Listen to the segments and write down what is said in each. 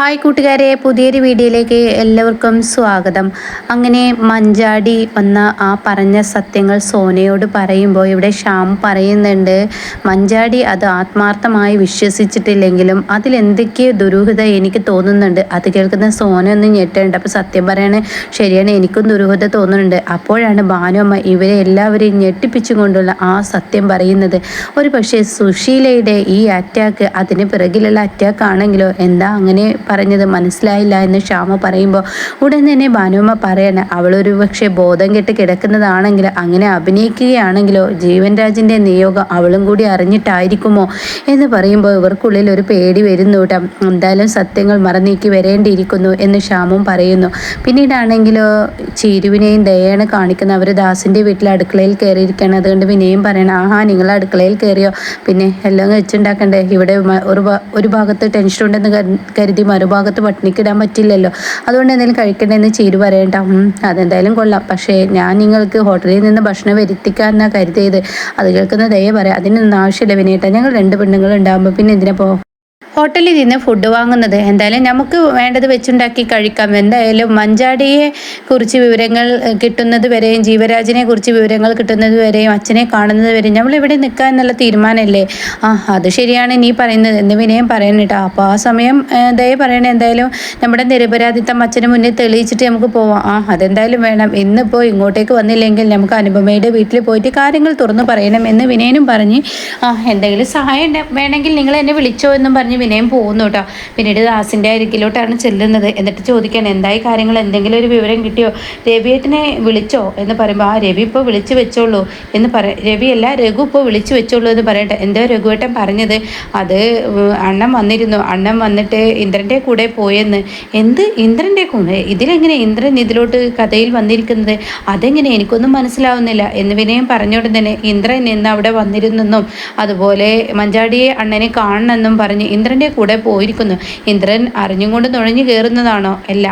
Hi കൂട്ടുകാരെ പുതിയൊരു വീഡിയോയിലേക്ക് എല്ലാവർക്കും സ്വാഗതം. അങ്ങനെ മഞ്ചാടി വന്ന ആ പറഞ്ഞ സത്യങ്ങൾ സോനയോട് പറയുമ്പോൾ ഇവിടെ ശ്യാം പറയുന്നുണ്ട് മഞ്ചാടി അത് ആത്മാർത്ഥമായി വിശ്വസിച്ചിട്ടില്ലെങ്കിലും അതിലെന്തൊക്കെയോ ദുരൂഹത എനിക്ക് തോന്നുന്നുണ്ട്. അത് കേൾക്കുന്ന സോന ഒന്ന് ഞെട്ടുണ്ട്. അപ്പോൾ സത്യം പറയണ ശരിയാണ് എനിക്കും ദുരൂഹത തോന്നുന്നുണ്ട്. അപ്പോഴാണ് ഭാനുമ്മ ഇവരെ എല്ലാവരെയും ഞെട്ടിപ്പിച്ചുകൊണ്ടുള്ള ആ സത്യം പറയുന്നത്. ഒരു പക്ഷേ സുശീലയുടെ ഈ അറ്റാക്ക് അതിന് പിറകിലുള്ള അറ്റാക്ക് ആണെങ്കിലോ? എന്താ അങ്ങനെ പറഞ്ഞത് മനസ്സിലായില്ല എന്ന് ശ്യാമ പറയുമ്പോൾ ഉടൻ തന്നെ ഭാനുമ്മ പറയണേ അവളൊരു പക്ഷേ ബോധം കെട്ട് കിടക്കുന്നതാണെങ്കിൽ അങ്ങനെ അഭിനയിക്കുകയാണെങ്കിലോ? ജീവൻ രാജിന്റെ നിയോഗം അവളും കൂടി അറിഞ്ഞിട്ടായിരിക്കുമോ? എന്ന് പറയുമ്പോൾ ഇവർക്കുള്ളിൽ ഒരു പേടി വരുന്നു കേട്ടോ. എന്തായാലും സത്യങ്ങൾ മറന്നേക്ക് വരേണ്ടിയിരിക്കുന്നു എന്ന് ശ്യാമും പറയുന്നു. പിന്നീടാണെങ്കിലോ ചീരുവിനെയും ദയാണ് കാണിക്കുന്ന അവർ ദാസിന്റെ വീട്ടിൽ അടുക്കളയിൽ കയറിയിരിക്കുകയാണ്. അതുകൊണ്ട് വിനയും പറയണം ആഹാ നിങ്ങൾ അടുക്കളയിൽ കയറിയോ? പിന്നെ എല്ലാം വെച്ചുണ്ടാക്കണ്ടേ? ഇവിടെ ഒരു ഒരു ഭാഗത്ത് ടെൻഷൻ ഉണ്ടെന്ന് കരുതി മറുഭാഗത്ത് പട്ടിണിക്കിടാൻ പറ്റില്ലല്ലോ. അതുകൊണ്ട് എന്തെങ്കിലും കഴിക്കണ്ടെന്ന് ചീരു പറയണ്ട. അതെന്തായാലും കൊള്ളാം. പക്ഷേ ഞാൻ നിങ്ങൾക്ക് ഹോട്ടലിൽ നിന്ന് ഭക്ഷണം വരുത്തിക്കാമെന്നാണ് കരുതിയത്. അത് കേൾക്കുന്ന ദയ പറയാം. അതിനൊന്നും ആവശ്യമില്ല വിനേട്ട ഞങ്ങൾ രണ്ട് പെണ്ണുങ്ങൾ ഉണ്ടാകുമ്പോൾ പിന്നെ എന്തിനാ പോ ഹോട്ടലിൽ നിന്ന് ഫുഡ് വാങ്ങുന്നത്. എന്തായാലും നമുക്ക് വേണ്ടത് വെച്ചുണ്ടാക്കി കഴിക്കാം. എന്തായാലും മഞ്ചാടിയെ കുറിച്ച് വിവരങ്ങൾ കിട്ടുന്നത് വരെയും ജീവരാജിനെ കുറിച്ച് വിവരങ്ങൾ കിട്ടുന്നത് വരെയും അച്ഛനെ കാണുന്നത് വരെയും നമ്മൾ ഇവിടെ നിൽക്കുക എന്നുള്ള തീരുമാനമല്ലേ? ആ അത് ശരിയാണ് നീ പറയുന്നത്. എന്ന് വിനയം പറയണം കേട്ടോ. അപ്പോൾ ആ സമയം ദയ പറയണേ. എന്തായാലും നമ്മുടെ നിരപരാധിത്വം അച്ഛന് മുന്നിൽ തെളിയിച്ചിട്ട് നമുക്ക് പോവാം. ആ അതെന്തായാലും വേണം. ഇന്നിപ്പോൾ ഇങ്ങോട്ടേക്ക് വന്നില്ലെങ്കിൽ നമുക്ക് അനുപമയുടെ വീട്ടിൽ പോയിട്ട് കാര്യങ്ങൾ തുറന്നു പറയണം എന്ന് വിനയനും പറഞ്ഞ് ആ എന്തെങ്കിലും സഹായം വേണമെങ്കിൽ നിങ്ങൾ എന്നെ വിളിച്ചോ എന്നും പറഞ്ഞ് വിനയം പോകുന്നു കേട്ടോ പിന്നീട് ദാസിന്റെ അരികിലോട്ടാണ് ചെല്ലുന്നത്. എന്നിട്ട് ചോദിക്കാൻ എന്തായി കാര്യങ്ങൾ? എന്തെങ്കിലും ഒരു വിവരം കിട്ടിയോ? രവിയേട്ടനെ വിളിച്ചോ? എന്ന് പറയുമ്പോൾ ആ രവി ഇപ്പോൾ വിളിച്ചു വെച്ചോളൂ എന്ന് പറ രവിയല്ല രഘു ഇപ്പോൾ വിളിച്ചു വെച്ചോളൂ എന്ന് പറയട്ടെ. എന്തോ രഘുവേട്ടൻ പറഞ്ഞത്? അത് അണ്ണൻ വന്നിരുന്നു. അണ്ണൻ വന്നിട്ട് ഇന്ദ്രന്റെ കൂടെ പോയെന്ന്. എന്ത്? ഇന്ദ്രന്റെ കൂടെ ഇതിലെങ്ങനെ ഇന്ദ്രൻ ഇതിലോട്ട് കഥയിൽ വന്നിരിക്കുന്നത്? അതെങ്ങനെ എനിക്കൊന്നും മനസ്സിലാവുന്നില്ല. എന്ന് വിനയം പറഞ്ഞോണ്ട് തന്നെ ഇന്ദ്രൻ ഇന്ന് അവിടെ വന്നിരുന്നെന്നും അതുപോലെ മഞ്ചാടിയെ അണ്ണനെ കാണണമെന്നും പറഞ്ഞ് ഇന്ദ്രൻ ഇന്ദ്രന്റെ കൂടെ പോയിരിക്കുന്നു. ഇന്ദ്രൻ അറിഞ്ഞുകൊണ്ട് നുഴഞ്ഞു കയറുന്നതാണോ അല്ല.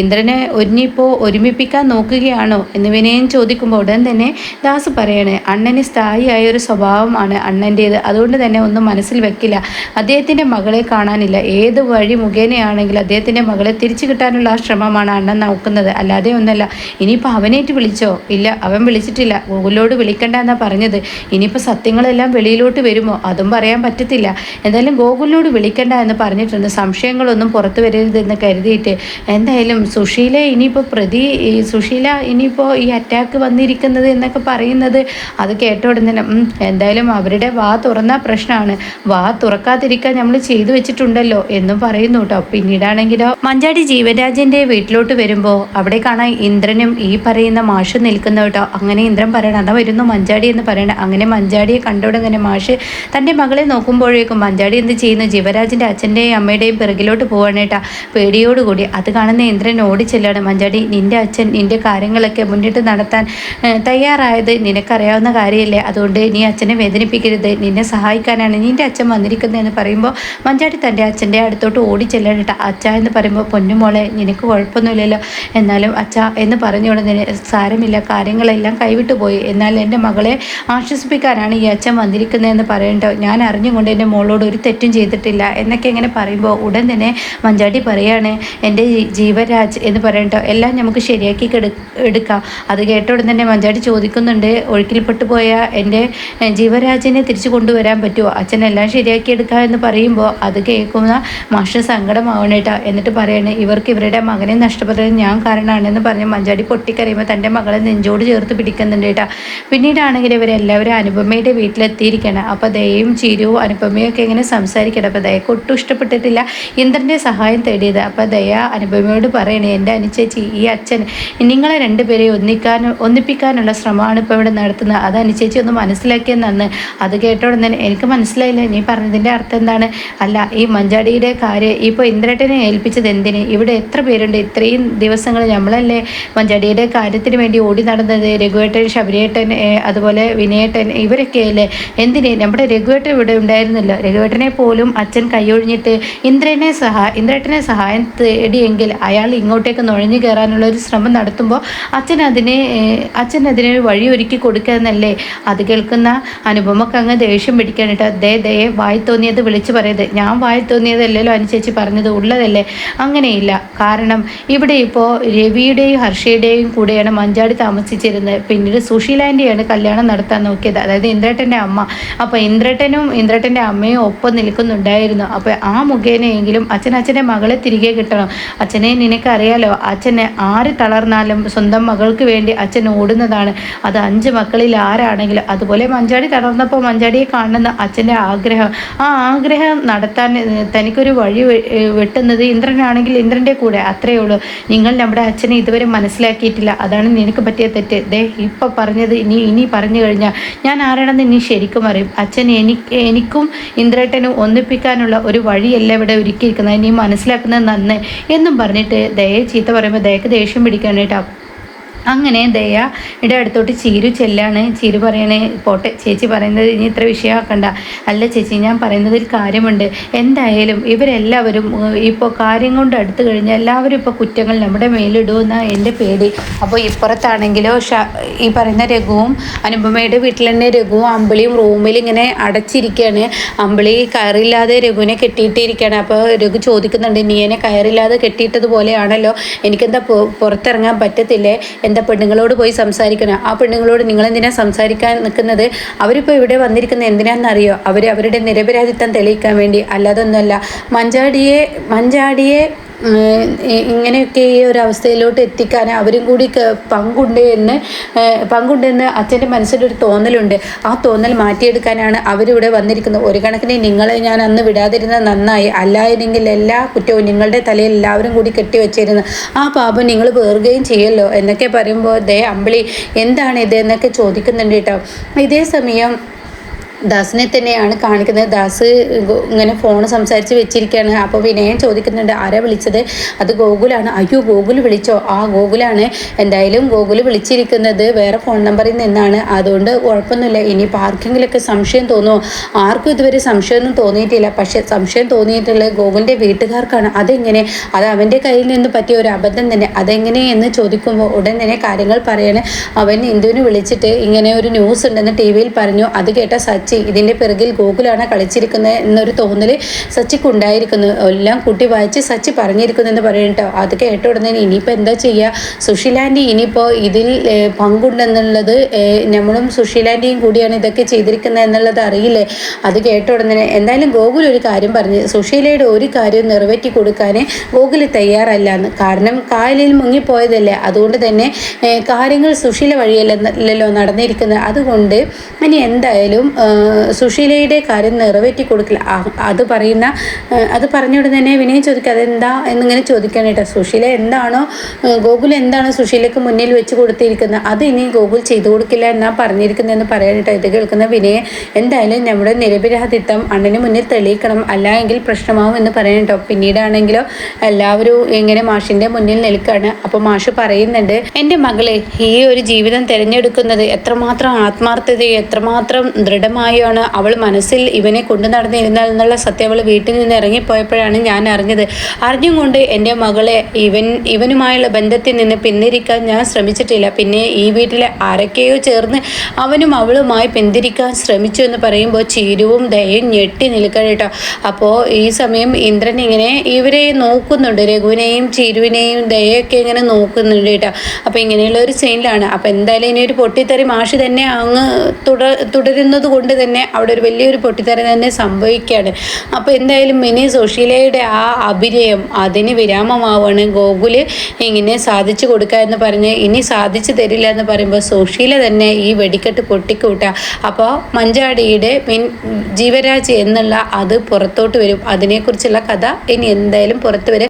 ഇന്ദ്രനെ ഒരുങ്ങിപ്പോൾ ഒരുമിപ്പിക്കാൻ നോക്കുകയാണോ? എന്ന് വിനയൻ ചോദിക്കുമ്പോൾ ഉടൻ തന്നെ ദാസ് പറയണേ അണ്ണന് സ്ഥായിയായ ഒരു സ്വഭാവമാണ് അണ്ണന്റേത് അതുകൊണ്ട് തന്നെ ഒന്നും മനസ്സിൽ വെക്കില്ല. അദ്ദേഹത്തിന്റെ മകളെ കാണാനില്ല. ഏത് വഴി മുഖേനയാണെങ്കിലും അദ്ദേഹത്തിന്റെ മകളെ തിരിച്ചു കിട്ടാനുള്ള ആ ശ്രമമാണ് അണ്ണൻ നോക്കുന്നത്. അല്ലാതെ ഒന്നല്ല. ഇനിയിപ്പോൾ അവനേറ്റ് വിളിച്ചോ? ഇല്ല അവൻ വിളിച്ചിട്ടില്ല. ഗൂഗിളിലോട് വിളിക്കണ്ട എന്നാണ് പറഞ്ഞത്. ഇനിയിപ്പോൾ സത്യങ്ങളെല്ലാം വെളിയിലോട്ട് വരുമോ? അതും പറയാൻ പറ്റത്തില്ല. എന്തായാലും ഗോകുലിനോട് വിളിക്കണ്ട എന്ന് പറഞ്ഞിട്ടുണ്ട്. സംശയങ്ങളൊന്നും പുറത്തു വരരുതെന്ന് കരുതിയിട്ട് എന്തായാലും സുശീല ഇനിയിപ്പോൾ പ്രതി സുശീല ഇനിയിപ്പോൾ ഈ അറ്റാക്ക് വന്നിരിക്കുന്നത് എന്നൊക്കെ പറയുന്നത് അത് കേട്ട ഉടനെ എന്തായാലും അവരുടെ വാ തുറന്ന പ്രശ്നമാണ്. വാ തുറക്കാതിരിക്കാൻ നമ്മൾ ചെയ്തു വെച്ചിട്ടുണ്ടല്ലോ എന്നും പറയുന്നു കേട്ടോ. പിന്നീടാണെങ്കിലോ മഞ്ചാടി ജീവരാജന്റെ വീട്ടിലോട്ട് വരുമ്പോൾ അവിടെ കാണാൻ ഇന്ദ്രനും ഈ പറയുന്ന മാഷ് നിൽക്കുന്ന കേട്ടോ. അങ്ങനെ ഇന്ദ്രൻ പറയണം അതാ വരുന്നു മഞ്ചാടി എന്ന് പറയണം അങ്ങനെ മഞ്ചാടിയെ കണ്ടോടങ്ങനെ മാഷ് തന്റെ മകളെ നോക്കുമ്പോഴേക്കും മഞ്ചാടി എന്ത് ചെയ്യുന്നു? ജീവ യുവരാജിന്റെ അച്ഛന്റെയും അമ്മയുടെയും പിറകിലോട്ട് പോവാണേട്ടാ പേടിയോടുകൂടി. അത് കാണുന്ന ഇന്ദ്രൻ ഓടിച്ചെല്ലാണ് മഞ്ചാടി നിന്റെ അച്ഛൻ നിന്റെ കാര്യങ്ങളൊക്കെ മുന്നിട്ട് നടത്താൻ തയ്യാറായത് നിനക്കറിയാവുന്ന കാര്യമല്ലേ അതുകൊണ്ട് നീ അച്ഛനെ വേദനിപ്പിക്കരുത്. നിന്നെ സഹായിക്കാനാണ് നിന്റെ അച്ഛൻ വന്നിരിക്കുന്നതെന്ന് പറയുമ്പോൾ മഞ്ചാടി തന്റെ അച്ഛന്റെ അടുത്തോട്ട് ഓടിച്ചെല്ലാനേട്ടാ അച്ഛ എന്ന് പറയുമ്പോൾ പൊന്നുമോളെ നിനക്ക് കുഴപ്പമൊന്നുമില്ലല്ലോ. എന്നാലും അച്ഛ എന്ന് പറഞ്ഞുകൊണ്ട് സാരമില്ല. കാര്യങ്ങളെല്ലാം കൈവിട്ടു പോയി. എന്നാൽ എന്റെ മകളെ ആശ്വസിപ്പിക്കാനാണ് ഈ അച്ഛൻ വന്നിരിക്കുന്നതെന്ന് പറയേണ്ടോ? ഞാൻ അറിഞ്ഞുകൊണ്ട് എന്റെ മോളോട് ഒരു തെറ്റും ചെയ്തിട്ടില്ല. എന്നൊക്കെ ഇങ്ങനെ പറയുമ്പോൾ ഉടൻ തന്നെ മഞ്ചാടി പറയാണ് എന്റെ ജീവരാജ് എന്ന് പറയട്ടോ എല്ലാം നമുക്ക് ശരിയാക്കി എടുക്കാം. അത് കേട്ട ഉടൻ തന്നെ മഞ്ചാടി ചോദിക്കുന്നുണ്ട് ഒഴുക്കിൽപ്പെട്ടു പോയ എന്റെ ജീവരാജിനെ തിരിച്ചു കൊണ്ടുവരാൻ പറ്റുമോ അച്ഛനെല്ലാം ശരിയാക്കി എടുക്കാം എന്ന് പറയുമ്പോൾ അത് കേൾക്കുന്ന മാഷ് സങ്കടമാവണേട്ടാ. എന്നിട്ട് പറയാണ് ഇവർക്ക് ഇവരുടെ മകനെ നഷ്ടപ്പെട്ടത് ഞാൻ കാരണമാണെന്ന് പറഞ്ഞ് മഞ്ചാടി പൊട്ടിക്കറിയുമ്പോൾ തന്റെ മകളെ നെഞ്ചോട് ചേർത്ത് പിടിക്കുന്നുണ്ട് കേട്ടോ പിന്നീടാണെങ്കിൽ ഇവരെല്ലാവരും അനുപമയുടെ വീട്ടിലെത്തിയിരിക്കണം അപ്പോൾ ദയയും ചിരുവും ഒക്കെ ഇങ്ങനെ സംസാരിക്കണം അപ്പോൾ ദയക്ക് ഒട്ടും ഇഷ്ടപ്പെട്ടിട്ടില്ല. ഇന്ദ്രന്റെ സഹായം തേടിയത്. അപ്പോൾ ദയ അനുപമയോട് പറയണേ എന്റെ അനുചേച്ചി ഈ അച്ഛൻ നിങ്ങളെ രണ്ടുപേരെ ഒന്നിക്കാൻ ഒന്നിപ്പിക്കാനുള്ള ശ്രമമാണ് ഇപ്പോൾ ഇവിടെ നടത്തുന്നത്. അത് അനുചേച്ചി ഒന്ന് മനസ്സിലാക്കിയെന്നാണ് അത് കേട്ടോടെ തന്നെ എനിക്ക് മനസ്സിലായില്ല. നീ പറഞ്ഞതിന്റെ അർത്ഥം എന്താണ്? അല്ല ഈ മഞ്ചാടിയുടെ കാര്യം ഇപ്പോൾ ഇന്ദ്രേട്ടനെ ഏൽപ്പിച്ചത് എന്തിന്? ഇവിടെ എത്ര പേരുണ്ട്? ഇത്രയും ദിവസങ്ങൾ നമ്മളല്ലേ മഞ്ചാടിയുടെ കാര്യത്തിന് വേണ്ടി ഓടി നടന്നത്? രഘുവേട്ടൻ ശബരിയേട്ടൻ അതുപോലെ വിനയേട്ടൻ ഇവരൊക്കെയല്ലേ? എന്തിന്? നമ്മുടെ രഘുവേട്ടൻ ഇവിടെ ഉണ്ടായിരുന്നല്ലോ. രഘുവേട്ടനെ പോലും അച്ഛൻ കൈയൊഴിഞ്ഞിട്ട് ഇന്ദ്രനെ സഹാ ഇന്ദ്രേട്ടനെ സഹായം തേടിയെങ്കിൽ അയാൾ ഇങ്ങോട്ടേക്ക് നുഴഞ്ഞു കയറാനുള്ള ഒരു ശ്രമം നടത്തുമ്പോൾ അച്ഛൻ അതിനെ അച്ഛൻ അതിനെ വഴി ഒരുക്കി കൊടുക്കുക എന്നല്ലേ? അത് കേൾക്കുന്ന അനുപമക്ക് അങ്ങ് ദേഷ്യം പിടിക്കാനിട്ട് ദേ ദേ വായി തോന്നിയത് വിളിച്ചു പറയത് ഞാൻ വായി തോന്നിയതല്ലല്ലോ അനുചേച്ചി പറഞ്ഞത് ഉള്ളതല്ലേ? അങ്ങനെയില്ല. കാരണം ഇവിടെ ഇപ്പോൾ രവിയുടെയും ഹർഷയുടെയും കൂടെയാണ് മഞ്ചാടി താമസിച്ചിരുന്നത്. പിന്നീട് സുശീലാന്റെയാണ് കല്യാണം നടത്താൻ നോക്കിയത്. അതായത് ഇന്ദ്രേട്ടന്റെ അമ്മ. അപ്പോൾ ഇന്ദ്രേട്ടനും ഇന്ദ്രേട്ടന്റെ അമ്മയും ഒപ്പം നിൽക്കുന്നുണ്ടായിരുന്നു. അപ്പോൾ ആ മുഖേനയെങ്കിലും അച്ഛൻ അച്ഛന്റെ മകളെ തിരികെ കിട്ടണം. അച്ഛനെ നിനക്കറിയാലോ അച്ഛനെ ആര് തളർന്നാലും സ്വന്തം മകൾക്ക് വേണ്ടി അച്ഛൻ ഓടുന്നതാണ്. അത് അഞ്ച് മക്കളിൽ ആരാണെങ്കിലും അതുപോലെ മഞ്ചാടി തളർന്നപ്പോൾ മഞ്ചാടിയെ കാണുന്ന അച്ഛന്റെ ആഗ്രഹം. ആ ആഗ്രഹം നടത്താൻ തനിക്കൊരു വഴി വെട്ടുന്നത് ഇന്ദ്രനാണെങ്കിൽ ഇന്ദ്രന്റെ കൂടെ അത്രയേ ഉള്ളൂ. നിങ്ങൾ നമ്മുടെ അച്ഛനെ ഇതുവരെ മനസ്സിലാക്കിയിട്ടില്ല. അതാണ് നിനക്ക് പറ്റിയ തെറ്റ്. ദേ ഇപ്പം പറഞ്ഞത് ഇനി ഇനി പറഞ്ഞു കഴിഞ്ഞാൽ ഞാൻ ആരാണെന്ന് ഇനി ശരിക്കും അറിയും. അച്ഛൻ എനിക്ക് എനിക്കും ഇന്ദ്രേട്ടനും ഒന്നിപ്പിക്കാനുള്ള ഒരു വഴിയല്ല ഇവിടെ ഒരുക്കിയിരിക്കുന്നത്. ഇനി മനസ്സിലാക്കുന്നത് നന്ന് എന്നും പറഞ്ഞിട്ട് ദയ ചീത്ത പറയുമ്പോൾ ദയക്ക് ദേഷ്യം പിടിക്കാനായിട്ടാ അങ്ങനെ ദയ ദയയുടെ അടുത്തോട്ട് ചീരു ചെല്ലാണ്. ചീരു പറയണേ പോട്ടെ ചേച്ചി പറയുന്നത് ഇനി ഇത്ര വിഷയമാക്കണ്ട. അല്ല ചേച്ചി ഞാൻ പറയുന്നത് ഒരു കാര്യമുണ്ട്. എന്തായാലും ഇവരെല്ലാവരും ഇപ്പോൾ കാര്യം കൊണ്ട് അടുത്ത് കഴിഞ്ഞാൽ എല്ലാവരും ഇപ്പോൾ കുറ്റങ്ങൾ നമ്മുടെ മേലിടുമെന്നാണ് എന്റെ പേടി. അപ്പോൾ ഇപ്പുറത്താണെങ്കിലോ ഈ പറയുന്ന രഘുവും അനുപമയുടെ വീട്ടിൽ തന്നെ രഘുവും അമ്പിളിയും റൂമിൽ ഇങ്ങനെ അടച്ചിരിക്കുകയാണ് അമ്പിളി കയറില്ലാതെ രഘുവിനെ കെട്ടിയിട്ടിരിക്കുകയാണ് അപ്പോൾ രഘു ചോദിക്കുന്നുണ്ട് നീ എന്നെ കയറില്ലാതെ കെട്ടിയിട്ടതുപോലെയാണല്ലോ. എനിക്കെന്താ പുറത്തിറങ്ങാൻ പറ്റത്തില്ലേ? എന്താ പെണ്ണുങ്ങളോട് പോയി സംസാരിക്കണം? ആ പെണ്ണുങ്ങളോട് നിങ്ങൾ എന്തിനാ സംസാരിക്കാൻ നിൽക്കുന്നത്? അവരിപ്പോൾ ഇവിടെ വന്നിരിക്കുന്നത് എന്തിനാണെന്നറിയോ? അവർ അവരുടെ നിരപരാധിത്വം തെളിയിക്കാൻ വേണ്ടി. അല്ലാതൊന്നുമല്ല. മഞ്ചാടിയെ മഞ്ചാടിയെ ഇങ്ങനെയൊക്കെ ഈ ഒരു അവസ്ഥയിലോട്ട് എത്തിക്കാൻ അവരും കൂടി പങ്കുണ്ട് എന്ന് പങ്കുണ്ടെന്ന് അച്ഛന്റെ മനസ്സിലൊരു തോന്നലുണ്ട്. ആ തോന്നൽ മാറ്റിയെടുക്കാനാണ് അവരിവിടെ വന്നിരിക്കുന്നത്. ഒരു കണക്കിന് നിങ്ങളെ ഞാൻ അന്ന് വിടാതിരുന്നത് നന്നായി. അല്ലായിരുന്നെങ്കിൽ എല്ലാ കുറ്റവും നിങ്ങളുടെ തലയിൽ എല്ലാവരും കൂടി കെട്ടിവെച്ചിരുന്നു ആ പാപം നിങ്ങൾ വേറുകയും ചെയ്യല്ലോ എന്നൊക്കെ പറയുമ്പോൾ ദേ അമ്പിളി എന്താണ് ഇത് എന്നൊക്കെ ചോദിക്കുന്നുണ്ട് കേട്ടോ. ഇതേ സമയം ദാസിനെ തന്നെയാണ് കാണിക്കുന്നത്. ദാസ് ഇങ്ങനെ ഫോൺ സംസാരിച്ച് വെച്ചിരിക്കുകയാണ് അപ്പോൾ വിനയൻ ചോദിക്കുന്നുണ്ട് ആരാ വിളിച്ചത്? അത് ഗോകുലാണ്. അയ്യോ ഗോകുൽ വിളിച്ചോ? ആ ഗോകുലാണ്. എന്തായാലും ഗോകുൽ വിളിച്ചിരിക്കുന്നത് വേറെ ഫോൺ നമ്പറിൽ നിന്നാണ്. അതുകൊണ്ട് കുഴപ്പമൊന്നുമില്ല. ഇനി ആർക്കെങ്കിലുമൊക്കെ സംശയം തോന്നുമോ ആർക്കും ഇതുവരെ സംശയമൊന്നും തോന്നിയിട്ടില്ല. പക്ഷേ സംശയം തോന്നിയിട്ടുള്ളത് ഗോകുലിന്റെ വീട്ടുകാർക്കാണ്. അതെങ്ങനെ? അത് അവന്റെ കയ്യിൽ നിന്ന് പറ്റിയ ഒരു അബദ്ധം തന്നെ. അതെങ്ങനെ എന്ന് ചോദിക്കുമ്പോൾ ഉടൻ തന്നെ കാര്യങ്ങൾ പറയാണ്. അവൻ ഇന്ദുവിന് വിളിച്ചിട്ട് ഇങ്ങനെ ഒരു ന്യൂസ് ഉണ്ടെന്ന് ടി വിയിൽ പറഞ്ഞു. അത് കേട്ട സച്ചി ഇതിന്റെ പിറകിൽ ഗോകുലാണ് കളിച്ചിരിക്കുന്നത് എന്നൊരു തോന്നൽ സച്ചിക്ക് ഉണ്ടായിരിക്കുന്നു. എല്ലാം കൂട്ടി വായിച്ച് സച്ചി പറഞ്ഞിരിക്കുന്നു എന്ന് പറയട്ടോ അത് കേട്ട ഉടനെ ഇനിയിപ്പോൾ എന്താ ചെയ്യുക സുശീലാന്റി ഇനിയിപ്പോൾ ഇതിൽ പങ്കുണ്ടെന്നുള്ളത് നമ്മളും സുശീലാന്റിയും കൂടിയാണ് ഇതൊക്കെ ചെയ്തിരിക്കുന്നത് എന്നുള്ളത് അറിയില്ലേ? അത് കേട്ട ഉടനെ എന്തായാലും ഗോകുൽ ഒരു കാര്യം പറഞ്ഞു സുശീലയുടെ ഒരു കാര്യവും നിറവേറ്റി കൊടുക്കാൻ ഗോകുൽ തയ്യാറല്ല എന്ന് കാരണം കായലിൽ മുങ്ങിപ്പോയതല്ലേ? അതുകൊണ്ട് തന്നെ കാര്യങ്ങൾ സുശീല വഴിയല്ലല്ലോ നടന്നിരിക്കുന്നത് അതുകൊണ്ട് ഇനി എന്തായാലും സുശീലയുടെ കാര്യം നിറവേറ്റി കൊടുക്കില്ല. അത് പറയുന്ന അത് പറഞ്ഞ ഉടനെ തന്നെ വിനയം ചോദിക്കുക അതെന്താ? എന്നിങ്ങനെ ചോദിക്കാനായിട്ട് സുശീല എന്താണോ ഗോകുൽ എന്താണോ സുശീലയ്ക്ക് മുന്നിൽ വെച്ച് കൊടുത്തിരിക്കുന്നത്? അത് ഇനി ഗോകുൽ ചെയ്തു കൊടുക്കില്ല എന്നാ പറഞ്ഞിരിക്കുന്നതെന്ന് പറയാനായിട്ട് ഇത് കേൾക്കുന്ന വിനയെ എന്തായാലും നമ്മുടെ നിരപരാധിത്വം അണ്ണന് മുന്നിൽ തെളിയിക്കണം. അല്ല എങ്കിൽ പ്രശ്നമാവും എന്ന് പറയാനട്ടോ പിന്നീടാണെങ്കിലോ എല്ലാവരും ഇങ്ങനെ മാഷിന്റെ മുന്നിൽ നിൽക്കുകയാണ്. അപ്പോൾ മാഷ് പറയുന്നുണ്ട് എന്റെ മകളെ ഈ ഒരു ജീവിതം തിരഞ്ഞെടുക്കുന്നത് എത്രമാത്രം ആത്മാർത്ഥതയും എത്രമാത്രം ദൃഢമായാണ് അവൾ മനസ്സിൽ ഇവനെ കൊണ്ടു നടന്നിരുന്നാൽ എന്നുള്ള സത്യം അവൾ വീട്ടിൽ നിന്ന് ഇറങ്ങിപ്പോയപ്പോഴാണ് ഞാൻ അറിഞ്ഞത്. അറിഞ്ഞും കൊണ്ട് എന്റെ മകളെ ഇവൻ ഇവനുമായുള്ള ബന്ധത്തിൽ നിന്ന് പിന്തിരിക്കാൻ ഞാൻ ശ്രമിച്ചിട്ടില്ല. പിന്നെ ഈ വീട്ടിലെ ആരൊക്കെയോ ചേർന്ന് അവനും അവളുമായി പിന്തിരിക്കാൻ ശ്രമിച്ചു എന്ന് പറയുമ്പോൾ ചീരുവും ദയയും ഞെട്ടി നിൽക്കണം കേട്ടോ. അപ്പോൾ ഈ സമയം ഇന്ദ്രൻ ഇങ്ങനെ ഇവരെ നോക്കുന്നുണ്ട്. രഘുവിനെയും ചീരുവിനെയും ദയൊക്കെ ഇങ്ങനെ നോക്കുന്നുണ്ട് കേട്ടോ. അപ്പോൾ ഇങ്ങനെയുള്ള ഒരു സീനിലാണ് അപ്പോൾ എന്തായാലും ഇനി ഒരു പൊട്ടിത്തെറി മാഷി തന്നെ അങ്ങ് തുടരുന്നത് തുടരുന്നത് കൊണ്ട് തന്നെ അവിടെ ഒരു വലിയൊരു പൊട്ടിത്തെറി തന്നെ സംഭവിക്കുകയാണ്. അപ്പോൾ എന്തായാലും മിനി സുശീലയുടെ ആ അഭിനയം അതിന് വിരാമമാവാണ്. ഗോകുൽ ഇങ്ങനെ സാധിച്ചു കൊടുക്കുക എന്ന് പറഞ്ഞ് ഇനി സാധിച്ചു തരില്ല എന്ന് പറയുമ്പോൾ സുശീല തന്നെ ഈ വെടിക്കെട്ട് പൊട്ടിക്കൂട്ടുക. അപ്പോൾ മഞ്ചാടിയുടെ മിൻ ജീവരാജ് എന്നുള്ള അത് പുറത്തോട്ട് വരും. അതിനെക്കുറിച്ചുള്ള കഥ ഇനി എന്തായാലും പുറത്ത് വരും